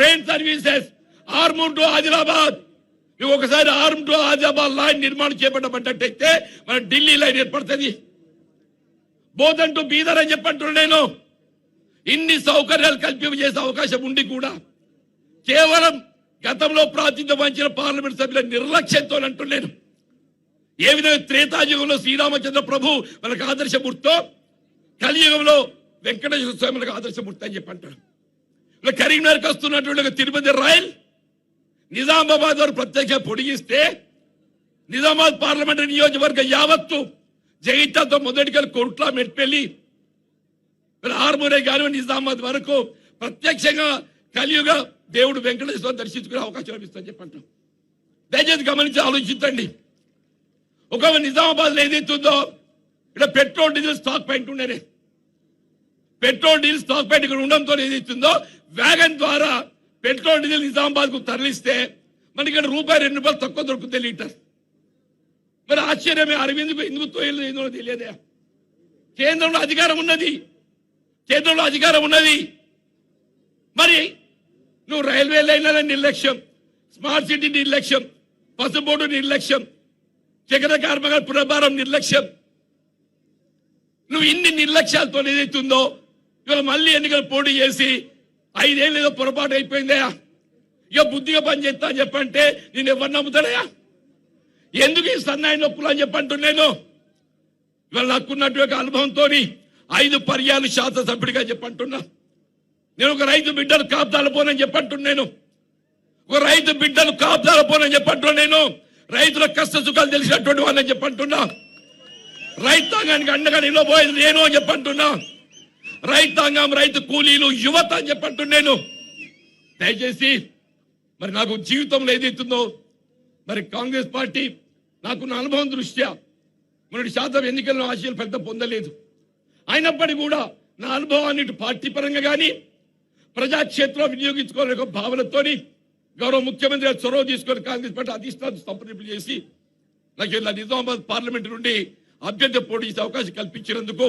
Train services Armur to Adilabad. నువ్వు ఒకసారి ఆర్మ్ టు ఆదిలాబాద్ లైన్ నిర్మాణం చేపట్టబడ్డట్టయితే మన ఢిల్లీ లైన్ ఏర్పడుతుంది. బోధన్ టు బీదర్ అని చెప్పంటున్నా నేను. ఇన్ని సౌకర్యాలు కల్పింపజేసే అవకాశం ఉండి కూడా. కేవలం గతంలో ప్రాతినిధ్యం వహించిన పార్లమెంట్ సభ్యుల నిర్లక్ష్యంతో అంటున్నాను ఏ విధంగా త్రేతాయుగంలో శ్రీరామచంద్ర ప్రభు మనకు ఆదర్శమూర్తో కలియుగంలో వెంకటేశ్వర స్వామి మనకు ఆదర్శమూర్తి అని చెప్పంటాడు. ఇలా కరీంనగర్కి వస్తున్నటువంటి తిరుపతి రాయల్ నిజామాబాద్ వారు ప్రత్యేక పొడిగిస్తే నిజామాబాద్ పార్లమెంటరీ నియోజకవర్గ యావత్తు జగిత్యాలతో మొదటికల్ కొట్ల మెట్పెల్లి ఆర్మూరే కానివ్వండి నిజామాబాద్ వరకు ప్రత్యక్షంగా కలియుగ దేవుడు వెంకటేశ్వర దర్శించుకునే అవకాశం లభిస్తుందని చెప్పంటాం దయచేసి గమనించి ఆలోచించండి. ఒక నిజామాబాద్లో ఏదైతుందో ఇక్కడ పెట్రోల్ డీజిల్ స్టాక్ పాయింట్ ఉండేనే. పెట్రోల్ డీజిల్ స్టాక్ పాయింట్ ఇక్కడ ఉండడంతో ఏదైతుందో వ్యాగన్ ద్వారా పెట్రోల్ డీజిల్ నిజామాబాద్కు తరలిస్తే మనకి ఇక్కడ రూపాయి రెండు రూపాయలు తక్కువ దొరుకుతుంది లీటర్ మరి ఆశ్చర్యమే అరవింద్ ఎందుకు తోయలేదు ఏందో తెలియదే. కేంద్రంలో అధికారం ఉన్నది. కేంద్రంలో అధికారం ఉన్నది. మరి నువ్వు రైల్వే లైన్ల నిర్లక్ష్యం స్మార్ట్ సిటీ నిర్లక్ష్యం పసుబోర్డు నిర్లక్ష్యం చక్ర కర్మగారి పునర్భారం నిర్లక్ష్యం. నువ్వు ఇన్ని నిర్లక్ష్యాలతో ఏదైతుందో ఇవాళ మళ్ళీ ఎన్నికలు పోటీ చేసి ఐదేళ్ళు ఏదో పొరపాటు అయిపోయిందయా ఇక బుద్ధిగా పని చేస్తా అని చెప్పంటే నేను ఎవరు నమ్ముతాడయా ఎందుకు ఈ సన్నాయి నొప్పులు అని చెప్పంటున్నాను? ఇవాళ నాకున్నటువంటి అనుభవంతో ఐదు పర్యాలు శాసనసభ్యుడిగా చెప్పంటున్నా. నేను ఒక రైతు బిడ్డలు కాపుదాలు పోనని చెప్పంటున్నాను. ఒక రైతు బిడ్డలు కాపుదాలు పోనని చెప్పంటున్నాను. నేను రైతుల కష్ట సుఖాలు తెలిసినటువంటి వాళ్ళని చెప్పంటున్నా. రైతాంగానికి అండగా నిలబోయేది నేను అని చెప్పంటున్నా. రైతాంగం రైతు కూలీలు యువత అని చెప్పంటున్నాను. దయచేసి మరి నాకు జీవితంలో ఏదైతుందో మరి కాంగ్రెస్ పార్టీ నాకున్న అనుభవం దృష్ట్యా మొన్నటి శాతం ఎన్నికల్లో ఆశయాలు పెద్ద పొందలేదు. అయినప్పటికీ కూడా నా అనుభవాన్ని పార్టీ పరంగా కానీ ప్రజాక్షేత్రం వినియోగించుకోవాలనే ఒక భావనతోని గౌరవ ముఖ్యమంత్రి చొరవ తీసుకొని కాంగ్రెస్ పార్టీ అధిష్టానం సంప్రదింపులు చేసి నాకు ఇలా నిజామాబాద్ పార్లమెంట్ నుండి అభ్యర్థి పోటీ అవకాశం కల్పించినందుకు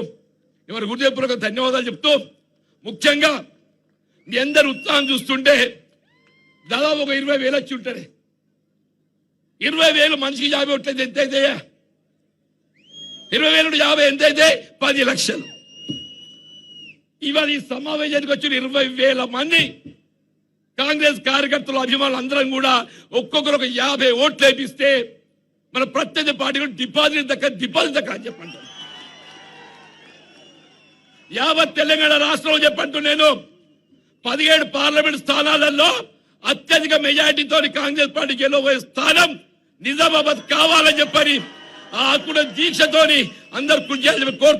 ఎవరి హృదయపూర్వక ధన్యవాదాలు చెప్తూ ముఖ్యంగా మీ అందరు ఉత్సాహం చూస్తుంటే దాదాపు ఒక ఇరవై వేలు వచ్చి ఉంటారు ఇరవై వేలు మనిషికి యాభై ఉంటుంది ఎంత అయితే ఇరవై వేలు యాభై ఎంత అయితే? పది లక్షలు. ఇవాళ ఈ సమావేశానికి వచ్చిన ఇరవై వేల మంది కాంగ్రెస్ కార్యకర్తలు అభిమానులు అందరం కూడా ఒక్కొక్కరు ఒక యాభై ఓట్లు వేపిస్తే మన ప్రత్యర్థి పార్టీలు డిపాజిట్ దక్క డిపాజిట్ దక్క అని చెప్పండి యావత్ తెలంగాణ రాష్ట్రంలో చెప్పంటూ నేను పదిహేడు పార్లమెంట్ స్థానాలలో అత్యధిక మెజార్టీతో కాంగ్రెస్ పార్టీ గెలవబోయే స్థానం నిజామాబాద్ కావాలని చెప్పని ఆ కూడా దీక్షతోని అందరు కృషి చేయాలని కోరు